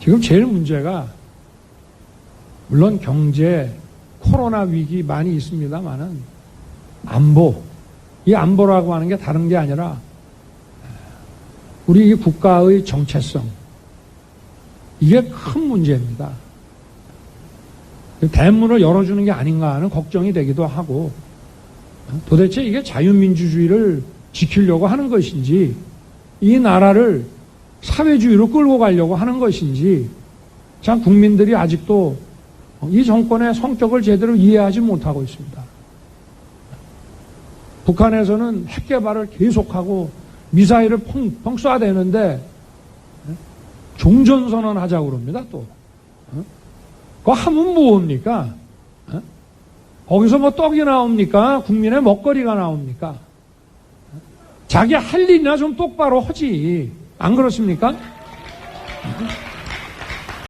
지금 제일 문제가 물론 경제, 코로나 위기 많이 있습니다만은 안보, 이 안보라고 하는 게 다른 게 아니라 우리 이 국가의 정체성 이게 큰 문제입니다. 대문을 열어주는 게 아닌가 하는 걱정이 되기도 하고 도대체 이게 자유민주주의를 지키려고 하는 것인지 이 나라를 사회주의로 끌고 가려고 하는 것인지 참 국민들이 아직도 이 정권의 성격을 제대로 이해하지 못하고 있습니다. 북한에서는 핵 개발을 계속하고 미사일을 펑펑 쏴대는데 종전선언 하자고 그럽니다 또. 어? 그거 하면? 어? 거기서 뭐 떡이 나옵니까? 국민의 먹거리가 나옵니까? 어? 자기 할 일이나 좀 똑바로 하지. 안 그렇습니까?